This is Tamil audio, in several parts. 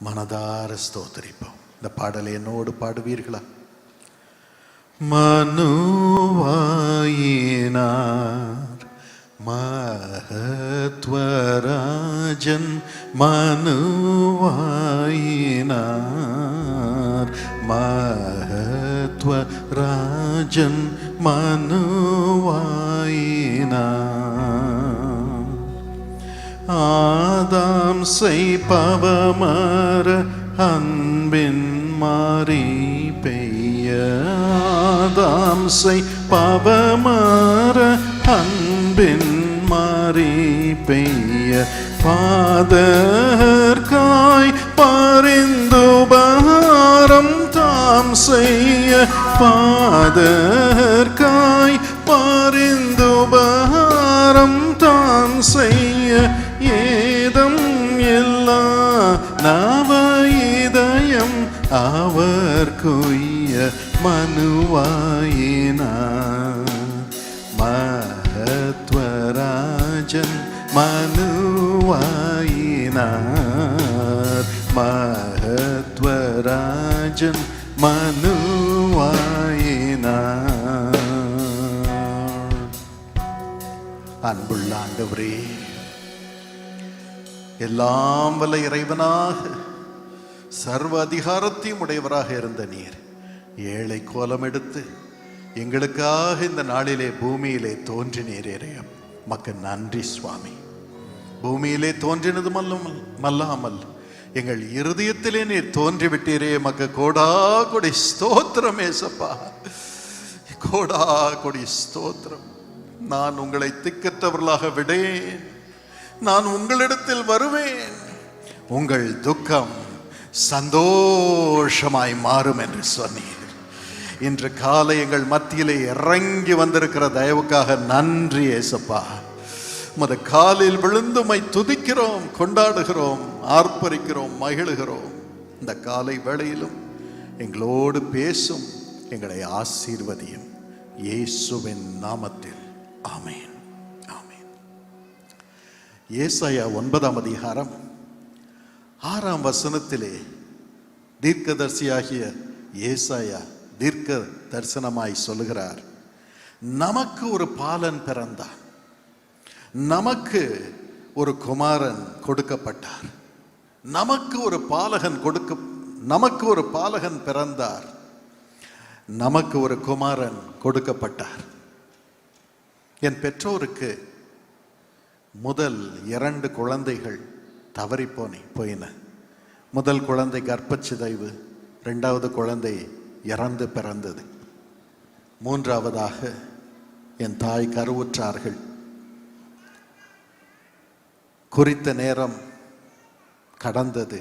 மனதார ஸ்தோத்தரிப்போம் இந்த பாடலை என்னோடு பாடுவீர்களா மனுவாயினார் மகத்வராஜன் மனுவாயினார் மகத்வராஜன் மனுவாயினார் ஆதாம் செய்பவமர அன்பின் மாறி பெய்ய. ஆதாம் செய்பவமர அன்பின் மாறி பெய்ய. பாதர்காய் பரிந்துபகாரம் தாம் செய்ய. பாதர்காய் அவர் கொய்ய மனுவாயினார் மகத்வராஜன் மனுவாயினார். மகத்வராஜன் மனுவாயினார். அன்புள்ள ஆண்டவரே எல்லாம் வல்ல இறைவனாக சர்வ அதிகாரத்தையும் உடையவராக இருந்த நீர். ஏழை கோலம் எடுத்து எங்களுக்காக இந்த நாளிலே பூமியிலே தோன்றினீர் இறையம் மக்கள் நன்றி சுவாமி. பூமியிலே தோன்றினது மல்லும் மல்லாமல் எங்கள் இருதயத்திலே நீர் தோன்றிவிட்டீரே மக்க கோடா கொடி ஸ்தோத்திரம் ஏசப்பா. கோடா கொடி ஸ்தோத்திரம். நான் உங்களை திக்கற்றவர்களாக விடேன். நான் உங்களிடத்தில் வருவேன். உங்கள் துக்கம் சந்தோஷமாய் மாறும் என்று சொன்னீர். இன்று காலை எங்கள் மத்தியிலே இறங்கி வந்திருக்கிற தயவுக்காக நன்றி ஏசப்பா. உமது காலில் விழுந்துமை துதிக்கிறோம் கொண்டாடுகிறோம் ஆர்ப்பரிக்கிறோம் மகிழுகிறோம். இந்த காலை வேளையிலும் எங்களோடு பேசும் எங்களை ஆசீர்வதியும் இயேசுவின் நாமத்தில். ஆமேன். ஆமேன். ஏசாயா ஒன்பதாம் அதிகாரம் ஆறாம் வசனத்திலே தீர்க்கதர்சியாகிய ஏசாயா தீர்க்க தரிசனமாய் சொல்லுகிறார் நமக்கு ஒரு பாலன் பிறந்தார் நமக்கு ஒரு குமாரன் கொடுக்கப்பட்டார். நமக்கு ஒரு பாலகன் கொடுக்க நமக்கு ஒரு பாலகன் பிறந்தார். நமக்கு ஒரு குமாரன் கொடுக்கப்பட்டார். என் பெற்றோருக்கு முதல் இரண்டு குழந்தைகள் தவறி போனேன் போயின. முதல் குழந்தை கர்ப்பச்சிதைவு ரெண்டாவது குழந்தை இறந்து பிறந்தது. மூன்றாவதாக என் தாய் கருவுற்றார்கள். குறித்த நேரம் கடந்தது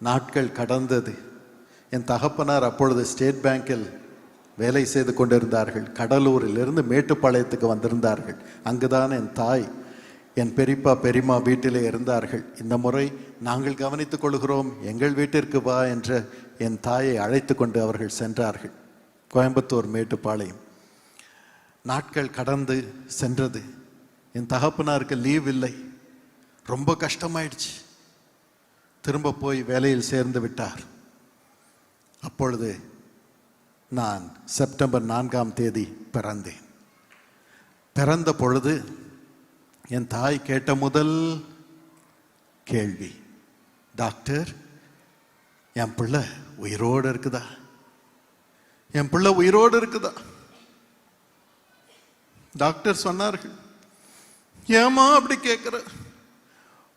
நாட்கள் கடந்தது. என் தகப்பனார் அப்பொழுது ஸ்டேட் பேங்கில் வேலை செய்து கொண்டிருந்தார்கள். கடலூரில் இருந்து மேட்டுப்பாளையத்துக்கு வந்திருந்தார்கள். அங்குதான் என் தாய் என் பெரியப்பா பெரியம்மா வீட்டிலே இருந்தார்கள். இந்த முறை நாங்கள் கவனித்துக் கொள்கிறோம் எங்கள் வீட்டிற்கு வா என்ற என் தாயை அழைத்து கொண்டு அவர்கள் சென்றார்கள். கோயம்புத்தூர் மேட்டுப்பாளையம். நாட்கள் கடந்து சென்றது. என் தகப்பனாருக்கு லீவ் இல்லை. ரொம்ப கஷ்டமாயிடுச்சு. திரும்ப போய் வேலையில் சேர்ந்து விட்டார். அப்பொழுது நான் செப்டம்பர் நான்காம் தேதி பிறந்தேன். பிறந்த பொழுது என் தாய் கேட்ட முதல் கேள்வி டாக்டர் என் பிள்ளை உயிரோடு இருக்குதா? என் பிள்ளை உயிரோடு இருக்குதா? டாக்டர் சொன்னார்கள் ஏமா அப்படி கேட்குற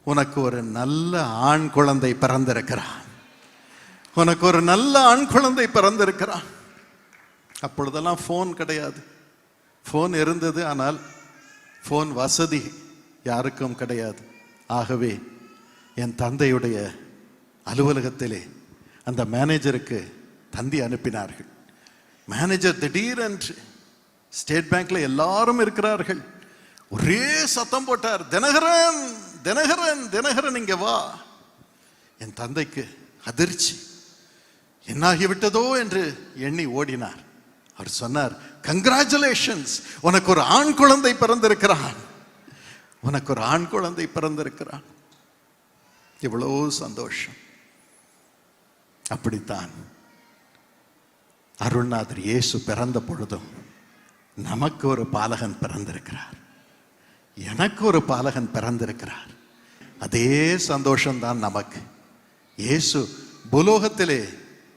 உனக்கு ஒரு நல்ல ஆண் குழந்தை பிறந்திருக்கிறான். உனக்கு ஒரு நல்ல ஆண் குழந்தை பிறந்திருக்கிறான். அப்பொழுதெல்லாம் ஃபோன் கிடையாது. ஃபோன் இருந்தது ஆனால் ஃபோன் வசதி யாருக்கும் கிடையாது. ஆகவே என் தந்தையுடைய அலுவலகத்திலே அந்த மேனேஜருக்கு தந்தி அனுப்பினார்கள். மேனேஜர் திடீரென்று ஸ்டேட் பேங்க்ல எல்லாரும் இருக்கிறார்கள். ஒரே சத்தம் போட்டார் தினகரன் தினகரன் தினகரன் இங்க வா. என் தந்தைக்கு அதிர்ச்சி. என்னாகிவிட்டதோ என்று எண்ணி ஓடினார். அவர் சொன்னார் கங்க்ராச்சுலேஷன்ஸ் உனக்கு ஒரு ஆண் குழந்தை பிறந்திருக்கிறான். உனக்கு ஒரு ஆண் குழந்தை பிறந்திருக்கிறான். எவ்வளோ சந்தோஷம். அப்படித்தான் அருள்நாதர் இயேசு பிறந்த பொழுதும் நமக்கு ஒரு பாலகன் பிறந்திருக்கிறார். எனக்கு ஒரு பாலகன் பிறந்திருக்கிறார். அதே சந்தோஷம்தான் நமக்கு. இயேசு புலோகத்திலே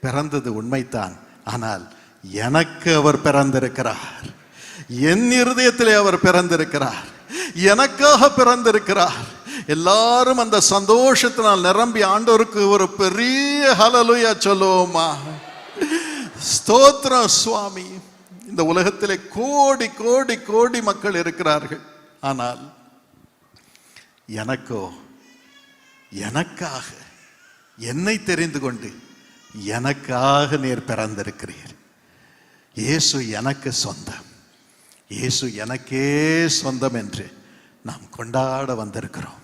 பிறந்தது உண்மைத்தான் ஆனால் எனக்கு அவர் பிறந்திருக்கிறார். என் இருதயத்திலே அவர் பிறந்திருக்கிறார். எனக்காக பிறந்திருக்கிறார். எல்லாரும் அந்த சந்தோஷத்தினால் நிரம்பி ஆண்டோருக்கு ஒரு பெரிய ஹலலுயா சொல்லுவோமா? ஸ்தோத்ரா சுவாமி. இந்த உலகத்திலே கோடி கோடி கோடி மக்கள் இருக்கிறார்கள். ஆனால் எனக்கோ எனக்காக என்னை தெரிந்து கொண்டு எனக்காக நீர் பிறந்திருக்கிறீர். இயேசு எனக்கு சொந்தம். இயேசு எனக்கே சொந்தம் என்று நாம் கொண்டாட வந்திருக்கிறோம்.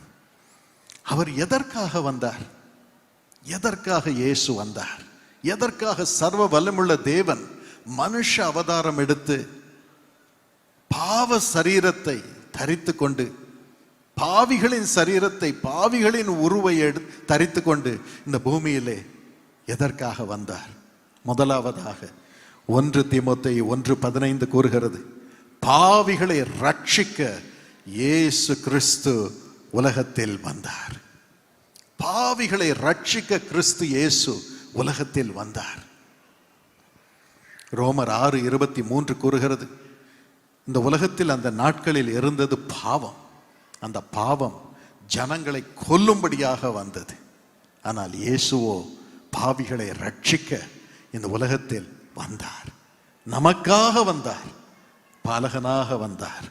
அவர் எதற்காக வந்தார்? எதற்காக இயேசு வந்தார்? எதற்காக சர்வ வல்லமுள்ள தேவன் மனுஷ அவதாரம் எடுத்து பாவ சரீரத்தை தரித்து கொண்டு பாவிகளின் சரீரத்தை பாவிகளின் உருவை எடு தரித்து கொண்டு இந்த பூமியிலே எதற்காக வந்தார்? முதலாவதாக ஒன்று திமுத்தை ஒன்று பதினைந்து கூறுகிறது. பாவிகளை ரட்சிக்க இயேசு கிறிஸ்து உலகத்தில் வந்தார். பாவிகளை ரட்சிக்க கிறிஸ்து இயேசு உலகத்தில் வந்தார். ரோமர் ஆறு இருபத்தி மூன்று கூறுகிறது இந்த உலகத்தில் அந்த நாட்களில் இருந்தது பாவம். அந்த பாவம் ஜனங்களை கொல்லும்படியாக வந்தது. ஆனால் இயேசுவோ பாவிகளை ரட்சிக்க இந்த உலகத்தில் வந்தார். நமக்காக வந்தார். பாலகனாக வந்தார்.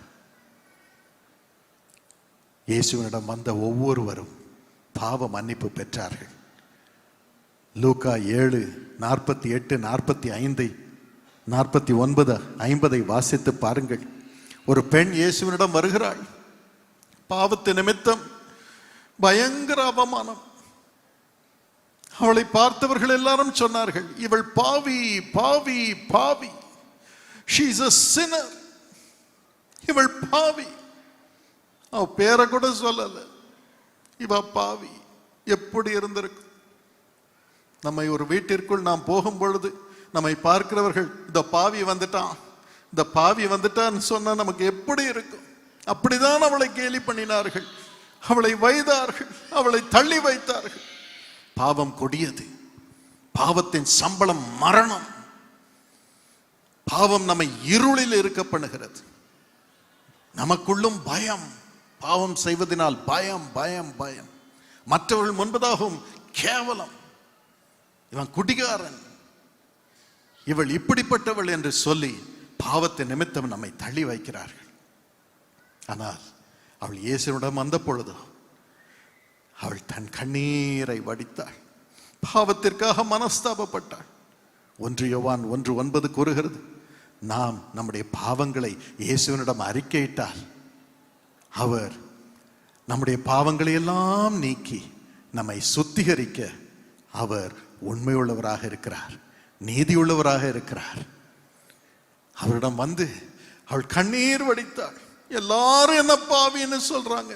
இயேசுவினிடம் வந்த ஒவ்வொருவரும் பாவ மன்னிப்பு பெற்றார்கள். லூக்கா ஏழு நாற்பத்தி எட்டு நாற்பத்தி ஐந்தை நாற்பத்தி ஒன்பது ஐம்பதை வாசித்து பாருங்கள். ஒரு பெண் இயேசுவினிடம் வருகிறாள். பாவத்து நிமித்தம் பயங்கர அவமானம். அவளை பார்த்தவர்கள் எல்லாரும் சொன்னார்கள் இவள் பாவி பாவி பாவி. She is a sinner. இவள் பாவி. அவ பேரை கூட சொல்லல. இவ பாவி. எப்படி இருந்திருக்கும்? நம்மை ஒரு வீட்டிற்குள் நாம் போகும் பொழுது நம்மை பார்க்கிறவர்கள் இந்த பாவி வந்துட்டான். இந்த பாவி வந்துட்டான்னு சொன்னா நமக்கு எப்படி இருக்கும்? அப்படிதான் அவளை கேலி பண்ணினார்கள். அவளை வைத்தார்கள் அவளை தள்ளி வைத்தார்கள். பாவம் கொடியது. பாவத்தின் சம்பளம் மரணம். பாவம் நம்மை இருளில் இருக்க பண்ணுகிறது. நமக்குள்ளும் பயம் பாவம் செய்வதனால் பயம் பயம் பயம். மற்றவர்கள் முன்பதாகவும் கேவலம். இவன் குடிகாரன். இவள் இப்படிப்பட்டவள் என்று சொல்லி பாவத்தை நிமித்தம் நம்மை தள்ளி வைக்கிறார்கள். ஆனால் அவள் இயேசுவிடம் வந்த பொழுது அவள் தன் கண்ணீரை வடித்தாள். பாவத்திற்காக மனஸ்தாபப்பட்டாள். ஒன்று யோவான் ஒன்று ஒன்பது கூறுகிறது. நாம் நம்முடைய பாவங்களை இயேசுவனிடம் அறிக்கையிட்டால் அவர் நம்முடைய பாவங்களை எல்லாம் நீக்கி நம்மை சுத்திகரிக்க அவர் உண்மையுள்ளவராக இருக்கிறார் நீதியுள்ளவராக இருக்கிறார். அவரிடம் வந்து அவள் கண்ணீர் வடித்தாள். எல்லாரும் என்ன பாவின்னு சொல்றாங்க.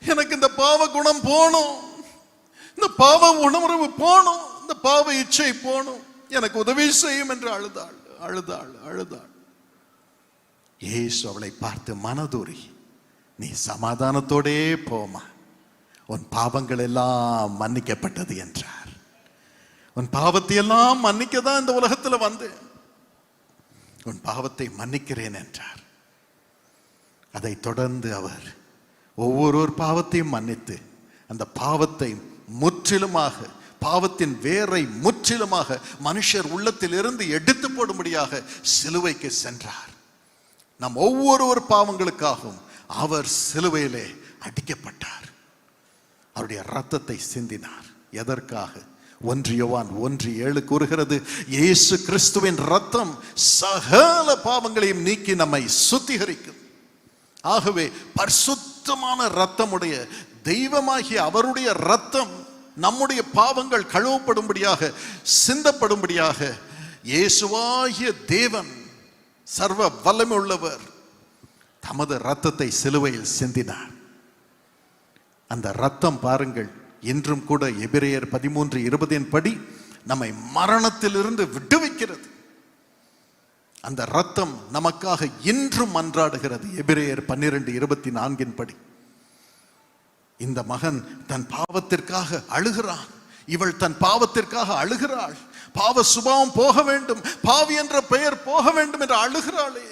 எனக்கு இந்த பாவ குணம் போகணும். இந்த பாவ உணர்வு போகணும். இந்த பாவ இச்சை போகணும். எனக்கு உதவி செய்யும் என்று அழுதாள். அழுதாள் அழுதாள். இயேசு அவளை பார்த்து மனதுரி நீ சமாதானத்தோடே போமா. உன் பாவங்கள் எல்லாம் மன்னிக்கப்பட்டது என்றார். உன் பாவத்தை எல்லாம் மன்னிக்க தான் இந்த உலகத்தில் வந்து உன் பாவத்தை மன்னிக்கிறேன் என்றார். அதை தொடர்ந்து அவர் ஒவ்வொரு பாவத்தையும் மன்னித்து அந்த பாவத்தை முற்றிலுமாக பாவத்தின் வேரை முற்றிலுமாக மனுஷர் உள்ளத்திலிருந்து எடுத்து போடும்படியாக சிலுவைக்கு சென்றார். நம் ஒவ்வொருவர் பாவங்களுக்காகவும் அவர் சிலுவையிலே அடிக்கப்பட்டார். அவருடைய ரத்தத்தை சிந்தினார். எதற்காக? ஒன்று யோவான் ஒன்று ஏழு கூறுகிறது இயேசு கிறிஸ்துவின் ரத்தம் சகல பாவங்களையும் நீக்கி நம்மை சுத்திகரிக்கும். ஆகவே பரிசுத்தமான ரத்தமுடைய தெய்வமாகிய அவருடைய ரத்தம் நம்முடைய பாவங்கள் கழுவப்படும்படியாக சிந்தப்படும்படியாக இயேசுவாகிய தேவன் சர்வ வல்லமை உள்ளவர் தமது ரத்தத்தை சிலுவையில் சிந்தினார். அந்த ரத்தம் பாருங்கள் இன்றும் கூட எபிரேயர் பதிமூன்று இருபதின் படி நம்மை மரணத்திலிருந்து விடுவிக்கிறது. அந்த ரத்தம் நமக்காக இன்றும் மன்றாடுகிறது எபிரேயர் பன்னிரண்டு இருபத்தி நான்கின் படி. இந்த மகன் தன் பாவத்திற்காக அழுகிறான். இவள் தன் பாவத்திற்காக அழுகிறாள். பாவ சுபாவம் போக வேண்டும். பாவி என்ற பெயர் போக வேண்டும் என்று அழுகிறாளே.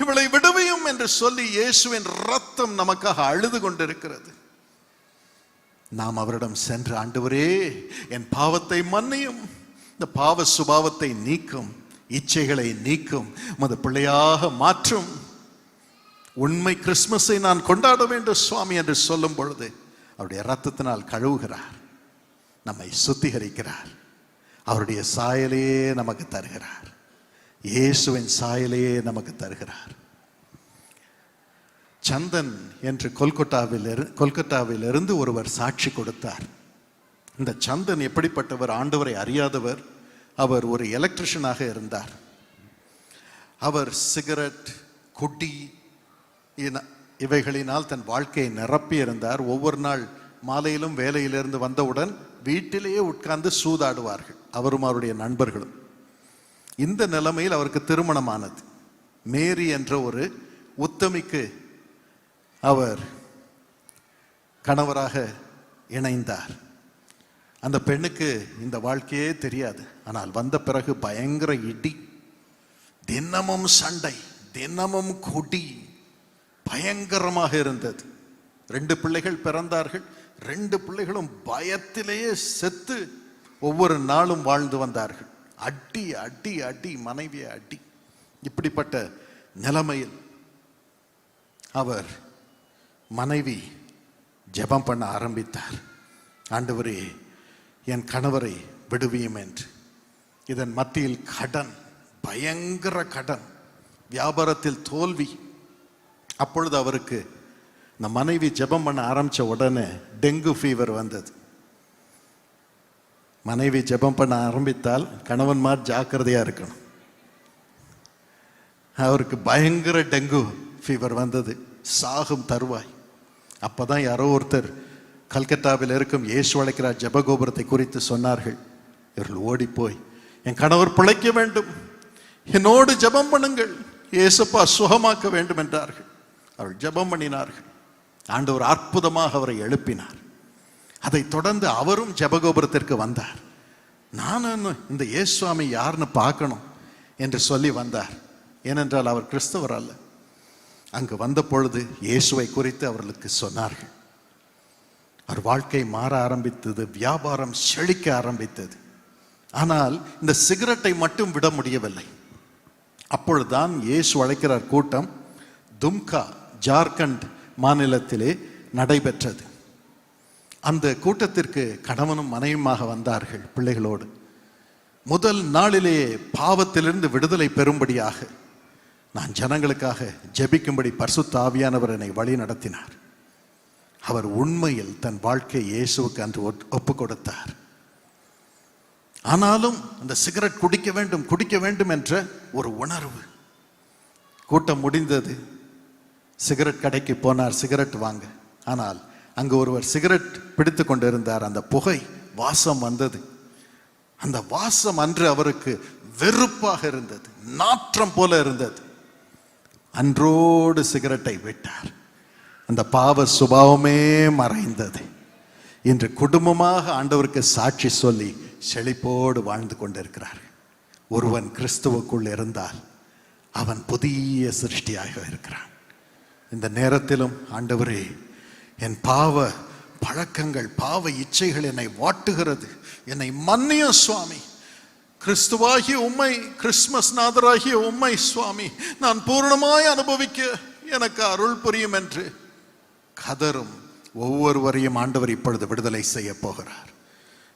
இவளை விடுவையும் என்று சொல்லி இயேசுவின் ரத்தம் நமக்காக அழுது கொண்டிருக்கிறது. நாம் அவரிடம் சென்று ஆண்டவரே என் பாவத்தை மன்னியும். இந்த பாவ சுபாவத்தை நீக்கும். இச்சைகளை நீக்கும். மது பிள்ளையாக மாற்றும். உண்மை கிறிஸ்மஸை நான் கொண்டாட வேண்டும் சுவாமி என்று சொல்லும் பொழுது அவருடைய ரத்தத்தினால் கழுவுகிறார் நம்மை சுத்திகரிக்கிறார். அவருடைய சாயலையே நமக்கு தருகிறார். இயேசுவின் சாயலையே நமக்கு தருகிறார். சந்தன் என்று கொல்கத்தாவில் இரு- கொல்கத்தாவிலிருந்து ஒருவர் சாட்சி கொடுத்தார். இந்த சந்தன் எப்படிப்பட்டவர் ஆண்டவரை அறியாதவர் அவர் ஒரு எலக்ட்ரிஷியனாக இருந்தார். அவர் சிகரெட் குட்டி இவைகளினால் தன் வாழ்க்கையை நிரப்பி இருந்தார். ஒவ்வொரு நாள் மாலையிலும் வேலையிலிருந்து வந்தவுடன் வீட்டிலேயே உட்கார்ந்து சூதாடுவார்கள். அவரும் அவருடைய நண்பர்களும். இந்த நிலைமையில் அவருக்கு திருமணமானது. மேரி என்ற ஒரு உத்தமிக்கு அவர் கணவராக இணைந்தார். அந்த பெண்ணுக்கு இந்த வாழ்க்கையே தெரியாது. ஆனால் வந்த பிறகு பயங்கர இடி. தினமும் சண்டை தினமும் கொடி. பயங்கரமாக இருந்தது. ரெண்டு பிள்ளைகள் பிறந்தார்கள். ரெண்டு பிள்ளைகளும் பயத்திலேயே செத்து ஒவ்வொரு நாளும் வாழ்ந்து வந்தார்கள். அடி அடி அடி மனைவியை அடி. இப்படிப்பட்ட நிலைமையில் அவர் மனைவி ஜெபம் பண்ண ஆரம்பித்தார். ஆண்டவரே என் கணவரை விடுவியும் என்று. இதன் மத்தியில் கடன் பயங்கர கடன். வியாபாரத்தில் தோல்வி. அப்பொழுது அவருக்கு இந்த மனைவி ஜெபம் பண்ண ஆரம்பித்த உடனே டெங்கு ஃபீவர் வந்தது. மனைவி ஜெபம் பண்ண ஆரம்பித்தால் கணவன்மார் ஜாக்கிரதையாக இருக்கணும். அவருக்கு பயங்கர டெங்கு ஃபீவர் வந்தது. சாகும் தருவாய். அப்போ தான் யாரோ ஒருத்தர் கல்கத்தாவில் இருக்கும் இயேசு அழைக்கிறார் ஜபகோபுரத்தை குறித்து சொன்னார்கள். இவர்கள் ஓடிப்போய் என் கணவர் பிழைக்க வேண்டும். என்னோடு ஜெபம் பண்ணுங்கள். இயேசப்பா சுகமாக்க வேண்டும் என்றார்கள். அவர்கள் ஜெபம் பண்ணினார்கள். ஆண்டவர் அற்புதமாக அவரை எழுப்பினார். அதைத் தொடர்ந்து அவரும் ஜபகோபுரத்திற்கு வந்தார். நானும் இந்த இயேசுவாமி யாருன்னு பார்க்கணும் என்று சொல்லி வந்தார். ஏனென்றால் அவர் கிறிஸ்தவர் அல்ல. அங்கு வந்த பொழுது இயேசுவை குறித்து அவர்களுக்கு சொன்னார்கள். அவர் வாழ்க்கை மாற ஆரம்பித்தது வியாபாரம் செழிக்க ஆரம்பித்தது. ஆனால் இந்த சிகரெட்டை மட்டும் விட முடியவில்லை. அப்பொழுதுதான் இயேசு அழைக்கிறார் கூட்டம் தும்கா ஜார்க்கண்ட் மாநிலத்திலே நடைபெற்றது. அந்த கூட்டத்திற்கு கணவனும் மனைவியுமாக வந்தார்கள் பிள்ளைகளோடு. முதல் நாளிலேயே பாவத்திலிருந்து விடுதலை பெறும்படியாக நான் ஜனங்களுக்காக ஜெபிக்கும்படி பர்சுத்த ஆவியானவர் என்னை வழி நடத்தினார். அவர் உண்மையில் தன் வாழ்க்கை இயேசுவுக்கு அன்று ஒப்பு கொடுத்தார் ஆனாலும் அந்த சிகரெட் குடிக்க வேண்டும் குடிக்க வேண்டும் என்ற ஒரு உணர்வு கூட்டம் முடிந்தது. சிகரெட் கடைக்கு போனார் சிகரெட் வாங்க. ஆனால் அங்கு ஒருவர் சிகரெட் பிடித்து கொண்டிருந்தார். அந்த புகை வாசம் வந்தது. அந்த வாசம் அன்று அவருக்கு வெறுப்பாக இருந்தது நாற்றம் போல இருந்தது. அன்றோடு சிகரெட்டை விட்டார். அந்த பாவ சுபாவமே மறைந்தது. இன்று குடும்பமாக ஆண்டவருக்கு சாட்சி சொல்லி செழிப்போடு வாழ்ந்து கொண்டிருக்கிறார். ஒருவன் கிறிஸ்துவுக்குள் இருந்தால் அவன் புதிய சிருஷ்டியாக இருக்கிறான். இந்த நேரத்திலும் ஆண்டவரே என் பாவ பழக்கங்கள் பாவ இச்சைகள் என்னை வாட்டுகிறது. என்னை மன்னியும் சுவாமி. கிறிஸ்துவாகிய உம்மை கிறிஸ்மஸ் நாதராகிய உம்மை சுவாமி. நான் பூர்ணமாய் அனுபவிக்க எனக்கு அருள் புரியும் என்று கதரும் ஒவ்வொருவரையும் ஆண்டவர் இப்பொழுது விடுதலை செய்ய போகிறார்.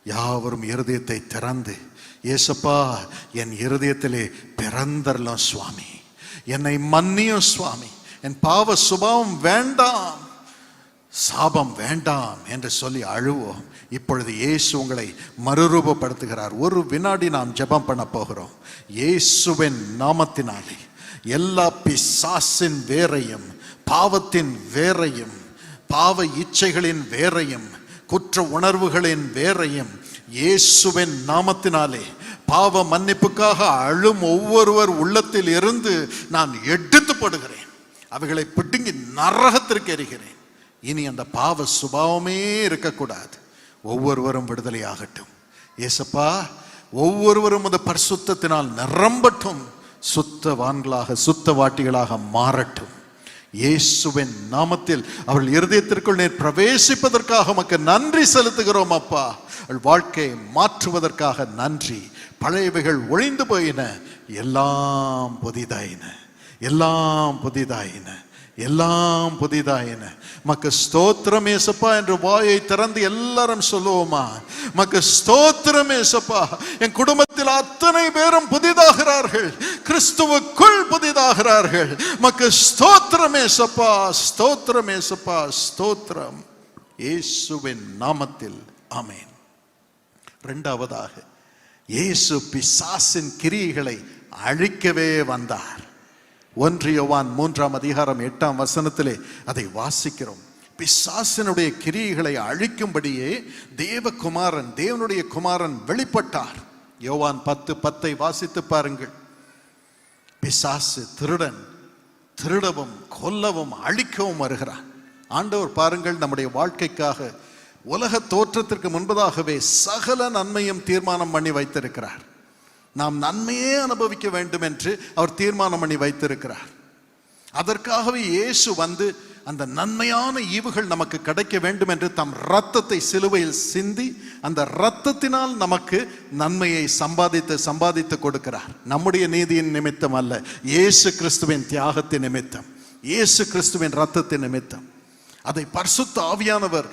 யாவரும் இருதயத்தை திறந்து ஏசப்பா என் இருதயத்திலே பிறந்தரலாம் சுவாமி. என்னை மன்னியும் சுவாமி. என் பாவ சுபாவம் வேண்டாம் சாபம் வேண்டாம் என்று சொல்லி அழுவோம். இப்பொழுது இயேசு உங்களை மறுரூபப்படுத்துகிறார். ஒரு வினாடி நாம் ஜெபம் பண்ண போகிறோம். இயேசுவின் நாமத்தினாலே எல்லா பிசாசின் வேரையும் பாவத்தின் வேரையும் பாவ இச்சைகளின் வேரையும் குற்ற உணர்வுகளின் வேரையும் இயேசுவின் நாமத்தினாலே பாவ மன்னிப்புக்காக அழும் ஒவ்வொருவர் உள்ளத்தில் இருந்து நான் எடுத்துப்படுகிறேன். அவைகளை பிடுங்கி நரகத்திற்கு எறிகிறேன். இனி அந்த பாவ சுபாவமே இருக்கக்கூடாது. ஒவ்வொருவரும் விடுதலை ஆகட்டும் ஏசப்பா ஒவ்வொருவரும் அந்த பரிசுத்தத்தினால் நிரம்பட்டும். சுத்தவான்களாக சுத்தவாட்டிகளாக மாறட்டும். இயேசுவின் நாமத்தில் அவள் இருதயத்திற்குள் நேர் பிரவேசிப்பதற்காக உமக்கு நன்றி செலுத்துகிறோம் அப்பா. அவள் வாழ்க்கையை மாற்றுவதற்காக நன்றி. பழையவைகள் ஒழிந்து போயின. எல்லாம் புதிதாயின. எல்லாம் புதிதாயின எல்லாம் புதிதாயின. மக்கு ஸ்தோத்திரம் ஏசப்பா என்று வாயை திறந்து எல்லாரும் சொல்லுவோமா? மக்கு ஸ்தோத்திரம் ஏசப்பா என் குடும்பத்தில் அத்தனை பேரும் புதிதாகிறார்கள். கிறிஸ்துவுக்குள் புதிதாகிறார்கள். மக்கு ஸ்தோத்திரம் ஏசப்பா ஸ்தோத்திரம் ஏசப்பா ஸ்தோத்திரம். இயேசுவின் நாமத்தில் அமேன் இரண்டாவதாக இயேசு பிசாசின் கிரியைகளை அழிக்கவே வந்தார். ஒன்று யோவான் மூன்றாம் அதிகாரம் எட்டாம் வசனத்திலே அதை வாசிக்கிறோம். பிசாசினுடைய கிரியைகளை அழிக்கும்படியே தேவகுமாரன் தேவனுடைய குமாரன் வெளிப்பட்டார். யோவான் பத்து பத்தை வாசித்து பாருங்கள். பிசாசு திருடன் திருடவும் கொல்லவும் அழிக்கவும் வருகிறான். ஆண்டவர் பாருங்கள் நம்முடைய வாழ்க்கைக்காக உலக தோற்றத்திற்கு முன்பதாகவே சகல நன்மையும் தீர்மானம் பண்ணி வைத்திருக்கிறார். நாம் நன்மையே அனுபவிக்க வேண்டும் என்று அவர் தீர்மானம் பண்ணி வைத்திருக்கிறார். அதற்காகவே இயேசு வந்து அந்த நன்மையான ஈவுகள் நமக்கு கிடைக்க வேண்டும் என்று தம் ரத்தத்தை சிலுவையில் சிந்தி அந்த ரத்தத்தினால் நமக்கு நன்மையை சம்பாதித்து சம்பாதித்து கொடுக்கிறார். நம்முடைய நீதியின் நிமித்தம் அல்ல இயேசு கிறிஸ்துவின் தியாகத்தின் நிமித்தம் இயேசு கிறிஸ்துவின் ரத்தத்தின் நிமித்தம். அதை பரிசுத்த ஆவியானவர்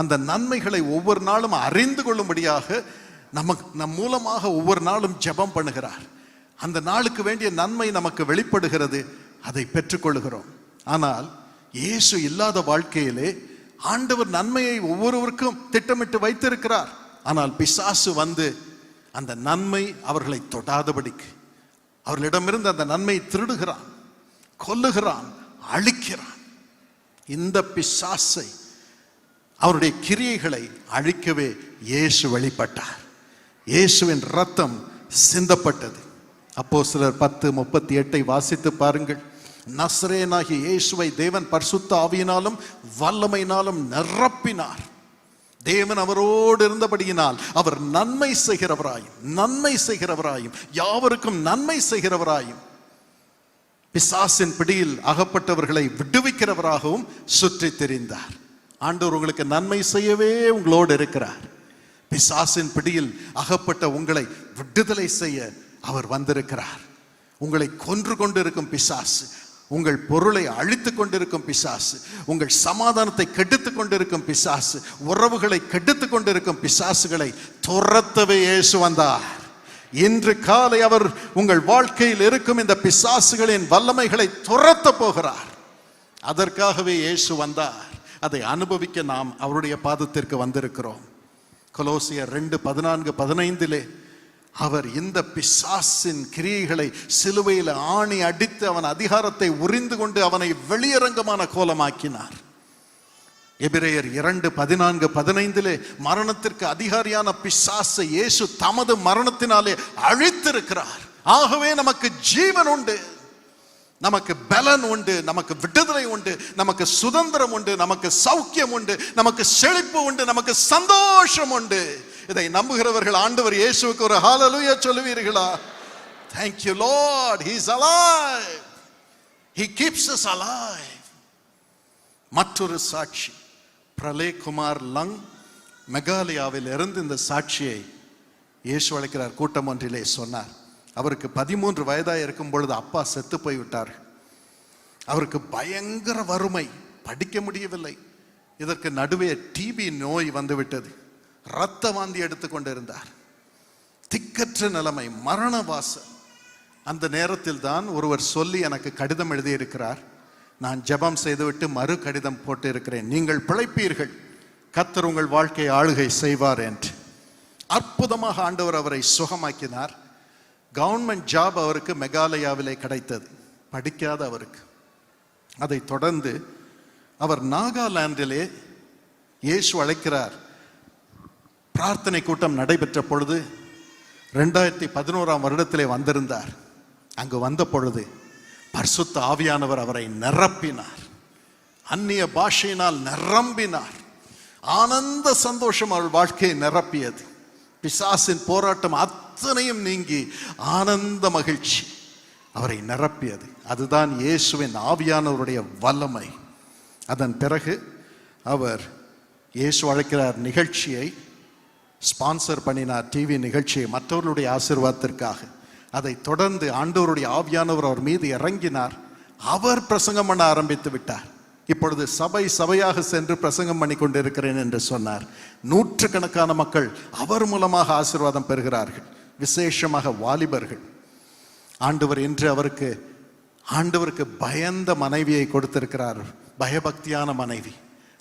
அந்த நன்மைகளை ஒவ்வொரு நாளும் அறிந்து கொள்ளும்படியாக நமக்கு நம் மூலமாக ஒவ்வொரு நாளும் ஜெபம் பண்ணுகிறார். அந்த நாளுக்கு வேண்டிய நன்மை நமக்கு வெளிப்படுகிறது. அதை பெற்றுக்கொள்கிறோம் ஆனால் இயேசு இல்லாத வாழ்க்கையிலே ஆண்டவர் நன்மையை ஒவ்வொருவருக்கும் திட்டமிட்டு வைத்திருக்கிறார். ஆனால் பிசாசு வந்து அந்த நன்மை அவர்களை தொடாதபடிக்கு அவர்களிடமிருந்து அந்த நன்மை திருடுகிறான் கொல்லுகிறான் அழிக்கிறான். இந்த பிசாசை அவருடைய கிரியைகளை அழிக்கவே இயேசு வெளிப்பட்டார் இயேசுவின் ரத்தம் சிந்தப்பட்டது. அப்போ சிலர் பத்து முப்பத்தி எட்டை வாசித்து பாருங்கள். நஸ்ரேனாகிய இயேசுவை தேவன் பரிசுத்த ஆவியினாலும் வல்லமையினாலும் நிரப்பினார். தேவன் அவரோடு இருந்தபடியினால் அவர் நன்மை செய்கிறவராயும் நன்மை செய்கிறவராயும் யாவருக்கும் நன்மை செய்கிறவராயும் பிசாசின் பிடியில் அகப்பட்டவர்களை விடுவிக்கிறவராகவும் சுற்றி தெரிந்தார். ஆண்டவர் உங்களுக்கு நன்மை செய்யவே உங்களோடு இருக்கிறார். பிசாசின் பிடியில் அகப்பட்ட உங்களை விடுதலை செய்ய அவர் வந்திருக்கிறார். உங்களை கொன்று கொண்டிருக்கும் பிசாசு உங்கள் பொருளை அழித்து கொண்டிருக்கும் பிசாசு உங்கள் சமாதானத்தை கெடுத்து கொண்டிருக்கும் பிசாசு உறவுகளை கெடுத்து கொண்டிருக்கும் பிசாசுகளை துரத்தவே இயேசு வந்தார். இன்று காலை அவர் உங்கள் வாழ்க்கையில் இருக்கும் இந்த பிசாசுகளின் வல்லமைகளை துரத்த போகிறார். அதற்காகவே இயேசு வந்தார். அதை அனுபவிக்க நாம் அவருடைய பாதத்திற்கு வந்திருக்கிறோம். கொலோசியர் ரெண்டு பதினான்கு பதினைந்திலே அவர் இந்த பிசாசின் கிரியைகளை சிலுவையில் ஆணி அடித்து அவன் அதிகாரத்தை உறிந்து கொண்டு அவனை வெளியரங்கமான கோலமாக்கினார். எபிரேயர் இரண்டு பதினான்கு பதினைந்திலே மரணத்திற்கு அதிகாரியான பிசாசை இயேசு தமது மரணத்தினாலே அழித்திருக்கிறார். ஆகவே நமக்கு ஜீவன் உண்டு. நமக்கு பலன் உண்டு நமக்கு விடுதலை உண்டு நமக்கு சுதந்திரம் உண்டு நமக்கு சௌக்கியம் உண்டு நமக்கு செழிப்பு உண்டு நமக்கு சந்தோஷம் உண்டு. இதை நம்புகிறவர்கள் ஆண்டவர் இயேசுக்கு ஒரு ஹalleluya சொல்லுவீர்களா? Thank you lord. He's alive. He keeps us மற்றொரு சாட்சி. பிரலே குமார் லங் மெகாலயாவில் இருந்து இந்த சாட்சியை இயேசு அழைக்கிறார். கூட்டம் ஒன்றிலே சொன்னார். அவருக்கு பதிமூன்று வயதாக இருக்கும் பொழுது அப்பா செத்து போய் விட்டார் அவருக்கு பயங்கர வறுமை படிக்க முடியவில்லை. இதற்கு நடுவே டிபி நோய் வந்துவிட்டது. இரத்த வாந்தி எடுத்துக்கொண்டிருந்தார் திக்கற்ற நிலைமை மரண வாச அந்த நேரத்தில் தான் ஒருவர் சொல்லி எனக்கு கடிதம் எழுதியிருக்கிறார். நான் ஜெபம் செய்துவிட்டு மறு கடிதம் போட்டிருக்கிறேன். நீங்கள் பிழைப்பீர்கள். கத்தர் உங்கள் வாழ்க்கை ஆளுகை செய்வார் என்று. அற்புதமாக ஆண்டவர் அவரை சுகமாக்கினார். கவர்மெண்ட் ஜாப் அவருக்கு மெகாலயாவிலே கிடைத்தது. படிக்காத அவருக்கு. அதை தொடர்ந்து அவர் நாகாலாந்திலே இயேசு அழைக்கிறார். பிரார்த்தனை கூட்டம் நடைபெற்ற பொழுது ரெண்டாயிரத்தி பதினோராம் வருடத்திலே வந்திருந்தார். அங்கு வந்த பொழுது பர்சுத்த ஆவியானவர் அவரை நிரப்பினார். அந்நிய பாஷையினால் நிரம்பினார். ஆனந்த சந்தோஷம் அவள் வாழ்க்கையை நிரப்பியது. பிசாசின் போராட்டம் அத்தனையும் நீங்கி ஆனந்த மகிழ்ச்சி. அவரை நிரப்பியது. அதுதான் இயேசுவின் ஆவியானவருடைய வல்லமை. அதன் பிறகு அவர் இயேசு அழைக்கிறார் நிகழ்ச்சியை. ஸ்பான்சர் பண்ணினார் டிவி நிகழ்ச்சியை மற்றவர்களுடைய ஆசீர்வாதத்திற்காக. அதை தொடர்ந்து ஆண்டவருடைய ஆவியானவர் அவர் மீது இறங்கினார். அவர் பிரசங்கம் பண்ண ஆரம்பித்து விட்டார். இப்பொழுது சபை சபையாக சென்று பிரசங்கம் பண்ணி கொண்டிருக்கிறேன் என்று சொன்னார். நூற்றுக்கணக்கான மக்கள் அவர் மூலமாக ஆசீர்வாதம் பெறுகிறார்கள். விசேஷமாக வாலிபர்கள். ஆண்டவர் என்று அவருக்கு ஆண்டவருக்கு பயந்த மனைவியை கொடுத்திருக்கிறார். பயபக்தியான மனைவி.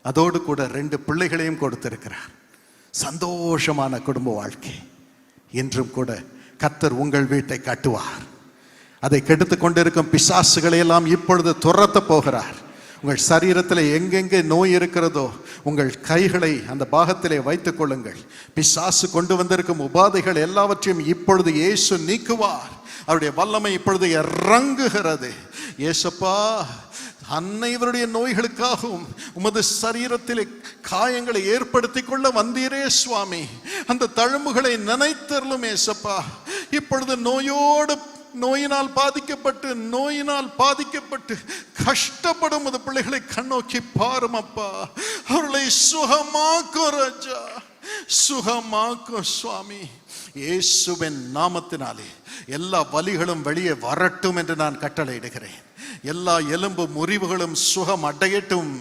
அதோடு கூட ரெண்டு பிள்ளைகளையும் கொடுத்திருக்கிறார். சந்தோஷமான குடும்ப வாழ்க்கை. என்றும் கூட கத்தர் உங்கள் வீட்டை கட்டுவார். அதை கெடுத்து கொண்டிருக்கும் பிசாசுகளை எல்லாம் இப்பொழுது துரத்த போகிறார். உங்கள் சரீரத்தில் எங்கெங்கே நோய் இருக்கிறதோ உங்கள் கைகளை அந்த பாகத்திலே வைத்துக் கொள்ளுங்கள். பிசாசு கொண்டு வந்திருக்கும் உபாதைகள் எல்லாவற்றையும் இப்பொழுது இயேசு நீக்குவார். அவருடைய வல்லமை இப்பொழுது இறங்குகிறது. ஏசப்பா அன்னைவருடைய நோய்களுக்காகவும் உமது சரீரத்தில் காயங்களை ஏற்படுத்தி கொள்ள வந்தீரே சுவாமி. அந்த தழும்புகளை நினைத்தருளும் ஏசப்பா இப்பொழுது நோயோடு நோயினால் பாதிக்கப்பட்டு நோயினால் பாதிக்கப்பட்டு கஷ்டப்படும் அந்த பிள்ளைகளை கண்ணோக்கி பாரும் அப்பா. அவர்களை சுகமாக்கும் ராஜா. சுகமாக்கும் சுவாமி. இயேசுவின் நாமத்தினாலே எல்லா வலிகளும் வெளியே வரட்டும் என்று நான் கட்டளையிடுகிறேன். எல்லா எலும்பு முறிவுகளும் சுகம் அடையட்டும்.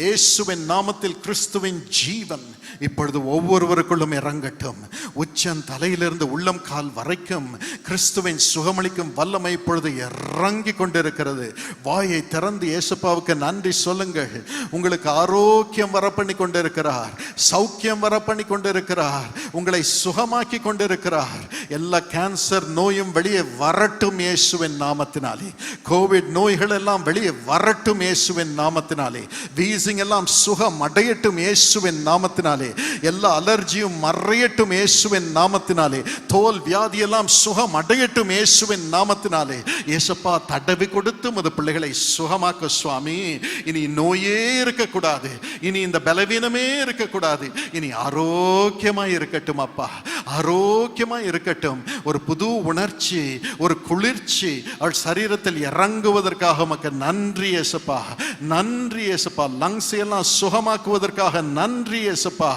இயேசுவின் நாமத்தில் கிறிஸ்துவின் ஜீவன் இப்பொழுது ஒவ்வொருவருக்குள்ளும் இறங்கட்டும். உச்சன் தலையிலிருந்து உள்ளம் கால் வரைக்கும் கிறிஸ்துவின் சுகமளிக்கும் வல்லமை இப்பொழுது இறங்கி கொண்டிருக்கிறது. வாயை திறந்து இயேசுப்பாவுக்கு நன்றி சொல்லுங்கள். உங்களுக்கு ஆரோக்கியம் வர பண்ணி கொண்டிருக்கிறார். சௌக்கியம் வர பண்ணி கொண்டிருக்கிறார். உங்களை சுகமாக்கி கொண்டு கொண்டிருக்கிறார். எல்லா கேன்சர் நோயும் வெளியே வரட்டும் இயேசுவின் நாமத்தினாலே. கோவிட் நோய்கள் எல்லாம் வெளியே வரட்டும் இயேசுவின் நாமத்தினாலே. வீசிங் எல்லாம் சுகம் அடையட்டும் இயேசுவின் நாமத்தினாலே. எல்லா அலர்ஜியும் மறையட்டும் இயேசுவின் நாமத்தினாலே. தோல் வியாதி எல்லாம் சுகம் அடையட்டும் இயேசுவின் நாமத்தினாலே. இயேசப்பா தடவி கொடுத்து மது பிள்ளைகளை சுகமாக்க சுவாமி. இனி நோயே இருக்கக்கூடாது. இனி இந்த பலவீனமே இருக்கக்கூடாது. இனி ஆரோக்கியமாய் இருக்கட்டும் அப்பா. ஆரோ ஆரோக்கியமாக இருக்கட்டும். ஒரு புது உணர்ச்சி ஒரு குளிர்ச்சி அவள் சரீரத்தில் இறங்குவதற்காக உமக்கு நன்றி ஏசப்பா. நன்றி ஏசப்பா. லங்ஸ் எல்லாம் சுகமாக்குவதற்காக நன்றி ஏசப்பா.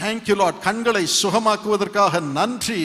தேங்க்யூ லாட் கண்களை சுகமாக்குவதற்காக நன்றி.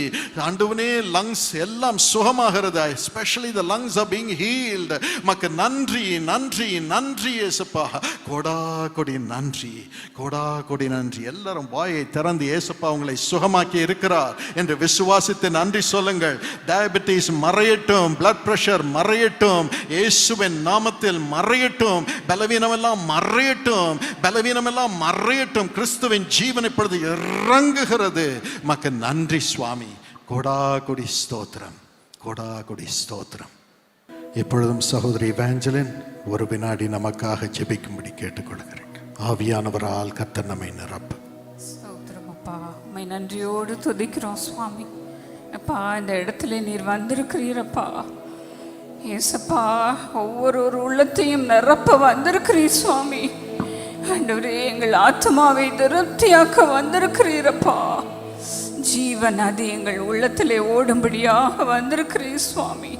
ஆண்டவனே லங்ஸ் எல்லாம் சுகமாகிறது. Especially the lungs are being healed மக்கு நன்றி நன்றி நன்றி ஏசப்பா. கோடா கொடி நன்றி கோடா கொடி நன்றி. எல்லாரும் வாயை திறந்து ஏசப்பா உங்களை சுகமாக்கி இருக்கிறார் என்று விசுவாசித்து நன்றி சொல்லுங்கள். டயபெட்டிஸ் மறையட்டும் பிளட் பிரஷர் மறையட்டும் இயேசுவின் நாமத்தில் மறையட்டும் பலவீனமெல்லாம் மறையட்டும் பலவீனம் எல்லாம் மறையட்டும் கிறிஸ்துவின் ஜீவன் இப்பொழுது இறங்குகிறது. மக்கு நன்றி சுவாமி. கொடாகுடி ஸ்தோத்திரம் கொடாகுடி ஸ்தோத்திரம். இப்பொழுதும் சகோதரி வேஞ்சலின் ஒரு வினாடி நமக்காக ஜெபிக்கும்படி கேட்டுக்கொள்கிறேன். ஆவியானவரால் கத்தர் நம்மை உண்மை நன்றியோடு துதிக்கிறோம் சுவாமி. அப்பா இந்த இடத்துல நீர் வந்திருக்கிறீரப்பா. ஏசப்பா ஒவ்வொரு ஒரு உள்ளத்தையும் நிரப்ப வந்திருக்கிறீர் சுவாமி. ஆண்டவரே எங்கள் ஆத்மாவை திருப்தியாக்க வந்திருக்கிறீரப்பா. ஜீவன் அது எங்கள் உள்ளத்திலே ஓடும்படியாக வந்திருக்கிறீர் சுவாமி.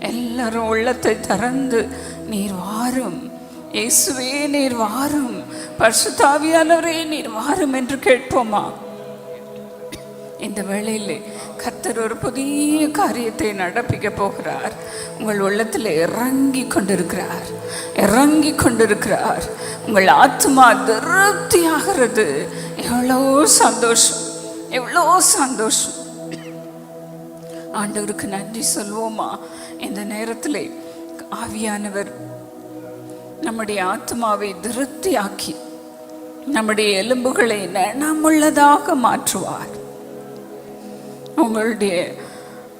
எல்லாரும் உள்ளத்தை திறந்து நீர் வாரும். இயேசுவே நீர் வாரும். பரிசுத்தாவியானவரே நீர் வாரும் என்று கேட்போமா? இந்த வேளையிலே கர்த்தர் ஒரு புதிய காரியத்தை நடப்பிக்க போகிறார். உங்கள் உள்ளத்தில் இறங்கி கொண்டிருக்கிறார். இறங்கி கொண்டிருக்கிறார். உங்கள் ஆத்மா திருப்தியாகிறது. எவ்வளோ சந்தோஷம். எவ்வளோ சந்தோஷம். ஆண்டவருக்கு நன்றி சொல்வோமா? இந்த நேரத்தில் ஆவியானவர் நம்முடைய ஆத்மாவை திருப்தியாக்கி நம்முடைய எலும்புகளை நனமுள்ளதாக மாற்றுவார். உங்களுடைய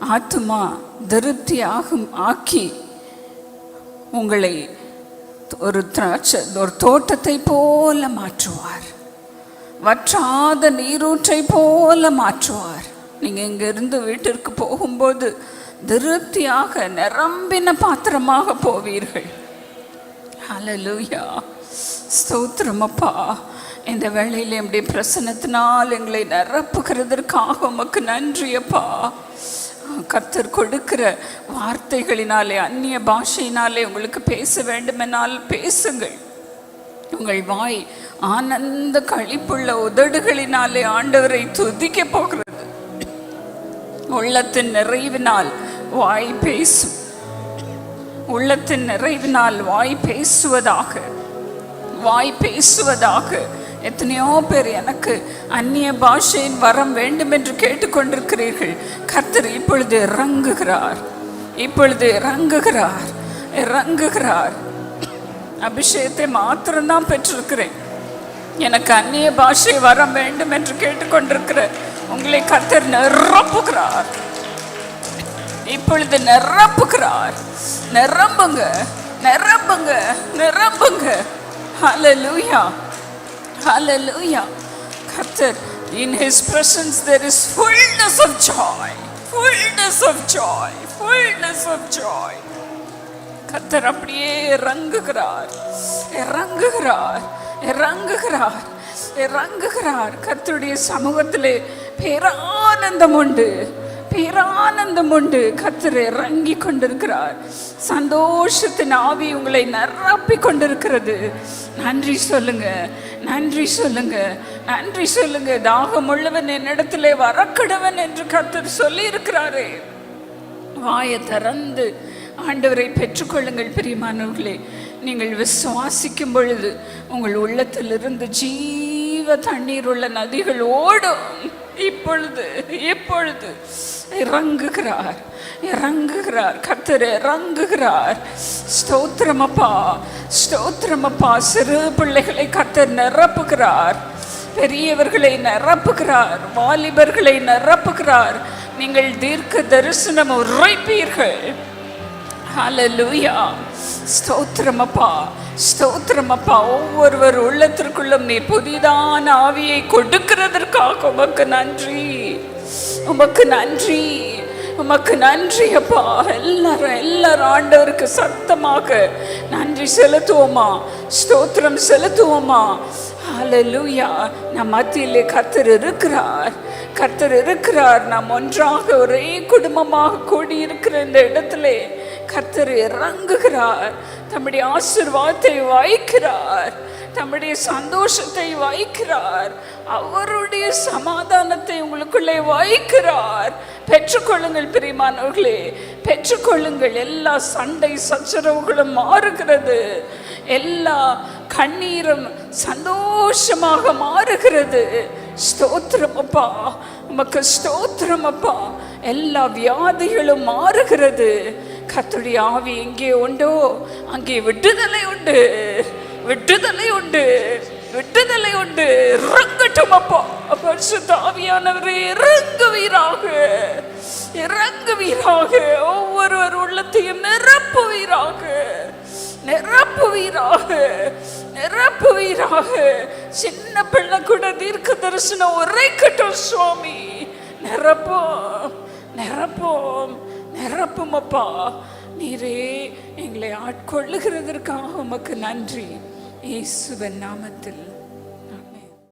ஆத்மா திருப்தியாகும் ஆக்கி உங்களை ஒரு திராட்சை ஒரு தோட்டத்தை போல மாற்றுவார். வற்றாத நீரூற்றை போல மாற்றுவார். நீங்கள் இங்கிருந்து வீட்டிற்கு போகும்போது திருப்தியாக நிரம்பின பாத்திரமாக போவீர்கள். ஹalleluya. ஸ்தோத்திரம் இந்த வேளையில் எப்படி பிரசனத்தினால் எங்களை நிரப்புகிறதற்காக உமக்கு நன்றியப்பா கர்த்தர் கொடுக்கிற வார்த்தைகளினாலே அந்நிய பாஷையினாலே உங்களுக்கு பேச வேண்டுமென்னால் பேசுங்கள். உங்கள் வாய் ஆனந்த களிப்புள்ள உதடுகளினாலே ஆண்டவரை துதிக்க போகிறது. உள்ளத்தின் நிறைவினால் வாய் பேசும். உள்ளத்தின் நிறைவினால் வாய் பேசுவதாக. வாய் பேசுவதாக. எத்தனையோ பேர் எனக்கு அந்நிய பாஷையின் வரம் வேண்டும் என்று கேட்டுக்கொண்டிருக்கிறீர்கள். கர்த்தர் இப்பொழுது இறங்குகிறார். இப்பொழுது இறங்குகிறார். இறங்குகிறார். அபிஷேகத்தை மாத்திரம்தான் பெற்றிருக்கிறேன். எனக்கு அந்நிய பாஷை வரம் வேண்டும் என்று கேட்டுக்கொண்டிருக்கிற உங்களை கர்த்தர் நிரப்புகிறார். இப்பொழுது நிரப்புகிறார். நிரம்புங்க. நிரம்புங்க. நிரம்புங்க. ஹalleluya ஹalleluya கர்த்தர் in his presence there is fullness of joy fullness of joy fullness of joy கர்த்தர் அப்படியே இறங்குகிறார் இறங்குகிறார் இறங்குகிறார் இறங்குகிறார் கர்த்தருடைய சமூகத்திலே பேரானந்தம் உண்டு பேரானந்தம் உண்டு கர்த்தர் இறங்கி கொண்டிருக்கிறார். சந்தோஷத்தின் ஆவி உங்களை நிரப்பி கொண்டிருக்கிறது. நன்றி சொல்லுங்க நன்றி சொல்லுங்க நன்றி சொல்லுங்க. தாகம் உள்ளவன் என்னிடத்திலே வரக்கடவன் என்று கத்தர் சொல்லி இருக்கிறாரே வாயை திறந்து ஆண்டவரை பெற்றுக்கொள்ளுங்கள் பிரியமானவர்களே. நீங்கள் விசுவாசிக்கும் பொழுது உங்கள் உள்ளத்திலிருந்து ஜீவ தண்ணீர் உள்ள நதிகள் ஓடும் இப்பொழுது இப்பொழுது. இறங்குகிறார் இறங்குகிறார். கத்தர் இறங்குகிறார். ஸ்தோத்திரமப்பா ஸ்தோத்திரமப்பா. சிறு பிள்ளைகளை கத்தர் நிரப்புகிறார். பெரியவர்களை நிரப்புகிறார். வாலிபர்களை நிரப்புகிறார். நீங்கள் தீர்க்க தரிசனம் உரைப்பீர்கள். ஹalleluya. ஸ்தோத்திரமப்பா ஸ்தோத்திரமப்பா. ஒவ்வொருவர் உள்ளத்திற்குள்ளும் நீ புதிதான ஆவியை கொடுக்கிறதற்காக உமக்கு நன்றி. உமக்கு நன்றி. உமக்கு நன்றி அப்பா. எல்லாரும் எல்லாரும் ஆண்டவருக்கு சத்தமாக நன்றி செலுத்துவோமா? ஸ்தோத்திரம் செலுத்துவோமா? அலலூயா நம் மத்தியிலே கர்த்தர் இருக்கிறார். கர்த்தர் இருக்கிறார். நாம் ஒன்றாக ஒரே குடும்பமாக கூடியிருக்கிற இந்த இடத்துல கர்த்தர் இறங்குகிறார். தம்முடைய ஆசிர்வாதத்தை வாய்க்கிறார். தம்முடைய சந்தோஷத்தை வாய்க்கிறார். அவருடைய சமாதானத்தை உங்களுக்குள்ளே வாய்க்கிறார். பெற்றுக்கொள்ளுங்கள் பிரிமானவர்களே பெற்றுக்கொள்ளுங்கள். எல்லா சண்டை சச்சரவுகளும் மாறுகிறது. எல்லா கண்ணீரும் சந்தோஷமாக மாறுகிறது. ஸ்தோத்திரம் அப்பா. உமக்கு ஸ்தோத்திரம் அப்பா. எல்லா வியாதிகளும் மாறுகிறது. கத்துடைய ஆவி எங்கே உண்டோ அங்கே விடுதலை உண்டு. விடுதலை உண்டு. விடுதலை உண்டு. இறங்கட்டும் அப்பா பரிசுத்த ஆவியானவரே இறங்குவீராக. இறங்குவீராக. ஒவ்வொருவர் உள்ளத்தையும் நிரப்புவீராக. நிரப்புவீராக. நிரப்புவீராக. சின்ன பிள்ளை கூட தீர்க்க தரிசனம் உரைக்கட்டும் சுவாமி. நிரப்போம். நிரப்போம். நிரப்பும் அப்பா நீரே எங்களை ஆட்கொள்ளுகிறதற்காக உமக்கு நன்றி. இயேசுவன் நாமத்தில்.